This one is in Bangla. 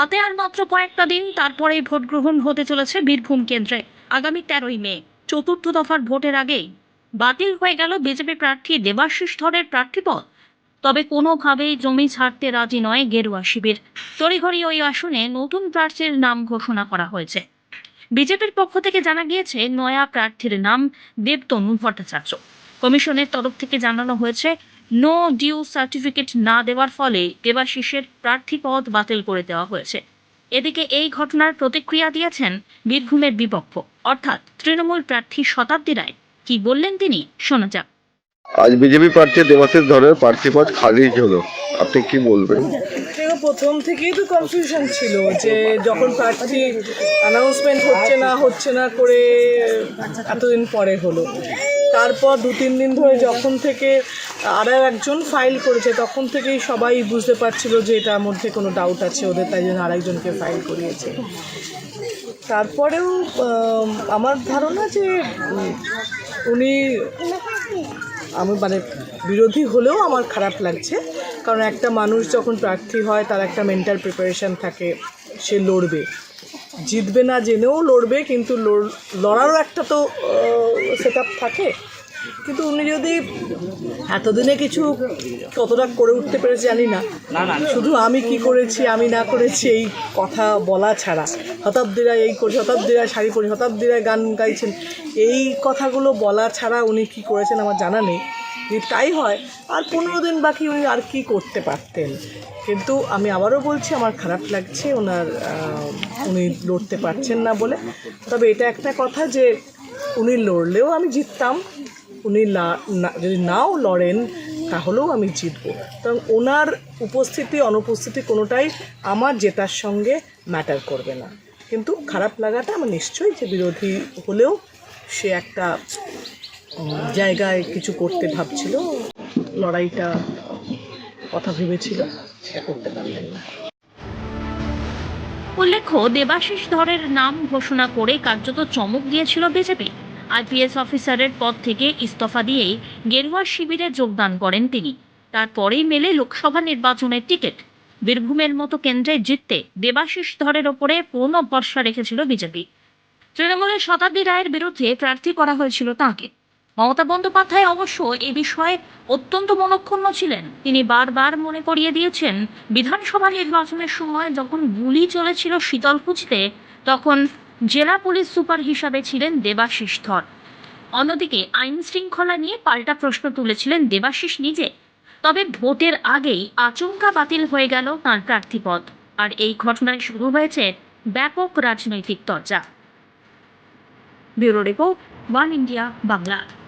হাতে আর মাত্র কয়েকটা দিন, তারপরেই ভোট গ্রহণ হতে চলেছে বীরভূম কেন্দ্রে। আগামী তেরোই মে, চতুর্থ দফার ভোটের আগেই বাতিল হয়ে গেল বিজেপি প্রার্থী দেবাশিস ধরের প্রার্থীপদ। তবে কোনোভাবেই জমি ছাড়তে রাজি নয় গেরুয়া শিবির। তড়িঘড়ি ওই আসনে নতুন প্রার্থীর নাম ঘোষণা করা হয়েছে। বিজেপির পক্ষ থেকে জানা গিয়েছে, নয়া প্রার্থীর নাম দেবতনু ভট্টাচার্য। কমিশনের তরফ থেকে জানানো হয়েছে নো ডিউ সার্টিফিকেট না দেওয়ার ফলে দেবাশিসের প্রার্থী পদ বাতিল করে দেওয়া হয়েছে। এদিকে এই ঘটনার প্রতিক্রিয়া দিয়েছেন বীরভূমের বিপক্ষ। অর্থাৎ তৃণমূল প্রার্থী শতাব্দী রায়। কি বললেন তিনি? শোনা যাক। আজ বিজেপি প্রার্থী দেবাশিস ধরের প্রার্থীপদ খারিজ হলো। আপনি কি বলবেন? প্রথম থেকেই তো কনফিউশন ছিল যে যখন প্রার্থী অ্যানাউন্সমেন্ট হচ্ছে না হচ্ছে না করে এতদিন পরে হলো। তারপর দু তিন দিন ধরে যখন থেকে আরও একজন ফাইল করেছে, তখন থেকেই সবাই বুঝতে পারছিল যে এটার মধ্যে কোনো ডাউট আছে ওদের, তাই জন্য আরেকজনকে ফাইল করিয়েছে। তারপরেও আমার ধারণা যে উনি, আমি মানে বিরোধী হলেও আমার খারাপ লাগছে, কারণ একটা মানুষ যখন প্রার্থী হয়, তার একটা মেন্টাল প্রিপারেশন থাকে, সে লড়বে। জিতবে না জেনেও লড়বে, কিন্তু লড়- লড়ারও একটা তো সেট থাকে। কিন্তু উনি যদি এতদিনে কিছু কতটা করে উঠতে পেরেছে জানি না। শুধু আমি কি করেছি আমি না করেছি এই কথা বলা ছাড়া। শতাব্দীরা এই করে শতাব্দীরা শাড়ি পরে শতাব্দীরা গান গাইছেন। এই কথাগুলো বলা ছাড়া উনি কি করেছেন আমার জানা নেই। যদি তাই হয় আর পনেরো দিন বাকি উনি আর কি করতে পারতেন? কিন্তু আমি আবারও বলছি আমার খারাপ লাগছে ওনার উনি লড়তে পারছেন না বলে। তবে এটা একটা কথা যে উনি লড়লেও আমি জিততাম উনি যদি নাও লড়েন, তাহলেও আমি জিতবো। কারণ ওনার উপস্থিতি, অনুপস্থিতি কোনোটাই আমার জেতার সঙ্গে ম্যাটার করবে না। কিন্তু খারাপ লাগাটা আমার নিশ্চয়ই যে বিরোধী হলেও সে একটা জায়গায় কিছু করতে ভাবছিল, লড়াইটা কথা ভেবেছিল, সেটা করতে পারলেন না। উল্লেখ্য, দেবাশিস ধরের নাম ঘোষণা করে কার্যত চমক দিয়েছিল বিজেপি। আইপিএস অফিসারের পদ থেকে ইস্তফা দিয়েই গেরুয়া শিবিরে যোগদান করেন তিনি। তারপরেই মেলে লোকসভা নির্বাচনের টিকিট। বীরভূমের মতো কেন্দ্রে জিততে দেবাশিস ধরের ওপরে পূর্ণ ভরসা রেখেছিল বিজেপি। তৃণমূলের শতাব্দী রায়ের বিরুদ্ধে প্রার্থী করা হয়েছিল তাঁকে। মমতা বন্দ্যোপাধ্যায় অবশ্য এ বিষয়ে অত্যন্ত মনক্ষুণ্ণ ছিলেন। তিনি বারবার মনে করিয়ে দিয়েছেন, বিধানসভা নির্বাচনের সময় যখন গুলি চলেছিল শীতলকুচিতে তখন জেলা পুলিশ সুপার হিসাবে ছিলেন দেবাশিস ধর। অন্যদিকে আইন শৃঙ্খলা নিয়ে পাল্টা প্রশ্ন তুলেছিলেন দেবাশিস নিজে। তবে ভোটের আগেই আচমকা বাতিল হয়ে গেল তাঁর প্রার্থীপদ। আর এই ঘটনায় শুরু হয়েছে ব্যাপক রাজনৈতিক চর্চা bureau report, one India, Bangla.